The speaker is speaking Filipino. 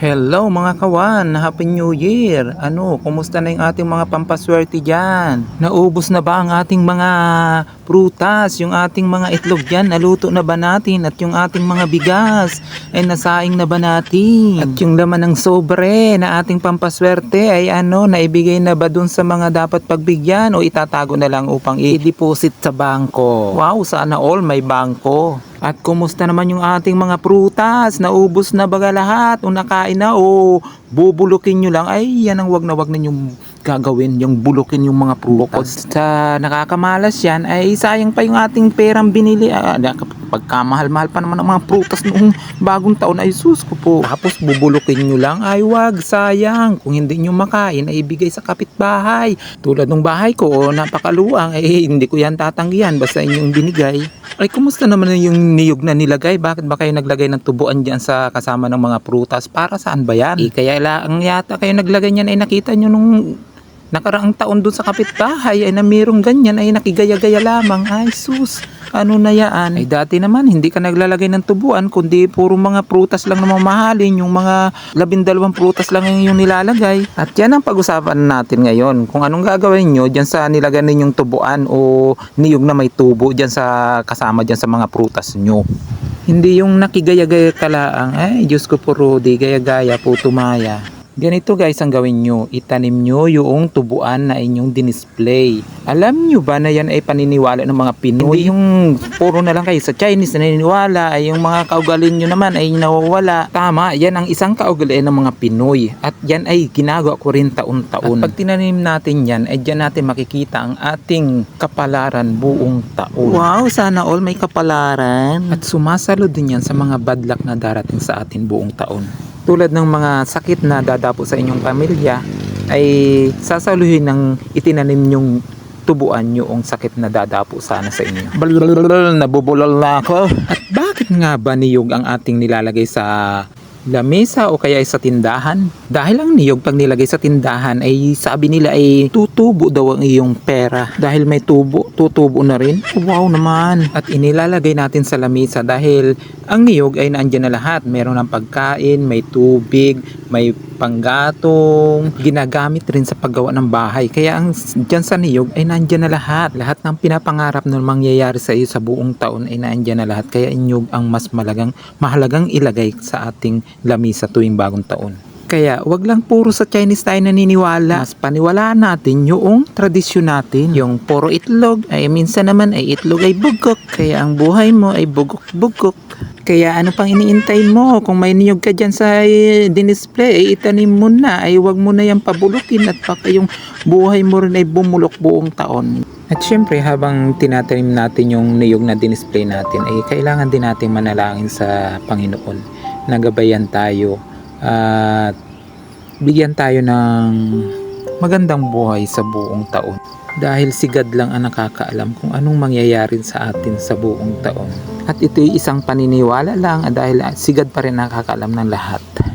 Hello mga kawan, Happy New Year! Ano, kumusta na yung ating mga pampaswerte dyan? Naubos na ba ang ating mga prutas, yung ating mga itlog dyan? Naluto na ba natin? At yung ating mga bigas, ay nasaing na ba natin? At yung laman ng sobre na ating pampaswerte ay ano, naibigay na ba dun sa mga dapat pagbigyan o itatago na lang upang i-deposit sa bangko? Wow, sana all may bangko. At kumusta naman yung ating mga prutas? Naubos na baga lahat? O nakain na? O bubulukin nyo lang? Ay, yan ang wag na wag na yung gagawin, yung bulukin yung mga prutas. Bukod sa nakakamalas yan, ay sayang pa yung ating perang binili. Ah, pagkamahal-mahal pa naman ang mga prutas noong bagong taon ay sus ko po. Tapos bubulukin nyo lang, ay wag, sayang. Kung hindi nyo makain, ay ibigay sa kapitbahay. Tulad ng bahay ko, oh, napakaluang, eh hindi ko yan tatanggihan, basta inyong binigay. Ay, kumusta naman yung niyog na nilagay? Bakit ba kayo naglagay ng tubuan dyan sa kasama ng mga prutas? Para saan ba yan? Eh, kaya lang yata kayo naglagay niyan ay nakita nyo nung nakaraang taon doon sa kapitbahay ay na mayroong ganyan ay nakigaya-gaya lamang. Ay, sus, ano na yan? Ay, dati naman, hindi ka naglalagay ng tubuan, kundi puro mga prutas lang na mamahalin. Yung mga labindalawang prutas lang yung nilalagay. At yan ang pag-usapan natin ngayon. Kung anong gagawin nyo dyan sa nilagay ninyong tubuan o niyog na may tubo dyan sa kasama dyan sa mga prutas nyo. Hindi yung nakigaya-gaya ka lang. Ay, Diyos ko po, Rudy, gaya-gaya po tumaya. Ganito guys ang gawin nyo, itanim nyo yung tubuan na inyong dinisplay. Alam nyo ba na yan ay paniniwala ng mga Pinoy? Hindi yung puro na lang kayo sa Chinese na naniniwala, ay yung mga kaugaling nyo naman ay nawawala. Tama, yan ang isang kaugalian ng mga Pinoy. At yan ay ginagawa ko rin taon-taon. At pag tinanim natin yan, ay dyan natin makikita ang ating kapalaran buong taon. Wow, sana all may kapalaran. At sumasalo din yan sa mga bad luck na darating sa atin buong taon tulad ng mga sakit na dadapo sa inyong pamilya ay sasaluhin ng itinanim yung tubuan yung sakit na dadapo sana sa inyo. Nabubulol na ako. At bakit nga ba niyog ang ating nilalagay sa lamesa o kaya sa tindahan? Dahil ang niyog pag nilagay sa tindahan ay sabi nila ay tutubo daw ang iyong pera. Dahil may tubo, tutubo na rin. Wow naman. At inilalagay natin sa lamesa dahil ang niyog ay naandyan na lahat. Meron ng pagkain, may tubig, may panggatong, ginagamit rin sa paggawa ng bahay. Kaya ang dyan sa niyog ay nandyan na lahat. Lahat ng pinapangarap na mangyayari sa iyo sa buong taon ay nandyan na lahat. Kaya inyog ang mas malagang, mahalagang ilagay sa ating lamisa tuwing bagong taon. Kaya wag lang puro sa Chinese tayo naniniwala. Mas paniwalaan natin yung tradisyon natin. Yung puro itlog ay minsan naman ay itlog ay bugok. Kaya ang buhay mo ay bugok-bugok. Kaya ano pang iniintay mo? Kung may niyog ka dyan sa eh, dinisplay, ay itanim mo na. Ay wag mo na yan pabulukin at baka yung buhay mo rin ay bumulok buong taon. At syempre habang tinatanim natin yung niyog na dinisplay natin, ay kailangan din natin manalangin sa Panginoon. Nagabayan tayo at bigyan tayo ng magandang buhay sa buong taon. Dahil si God lang ang nakakaalam kung anong mangyayari sa atin sa buong taon. At ito'y isang paniniwala lang dahil si God pa rin nakakaalam ng lahat.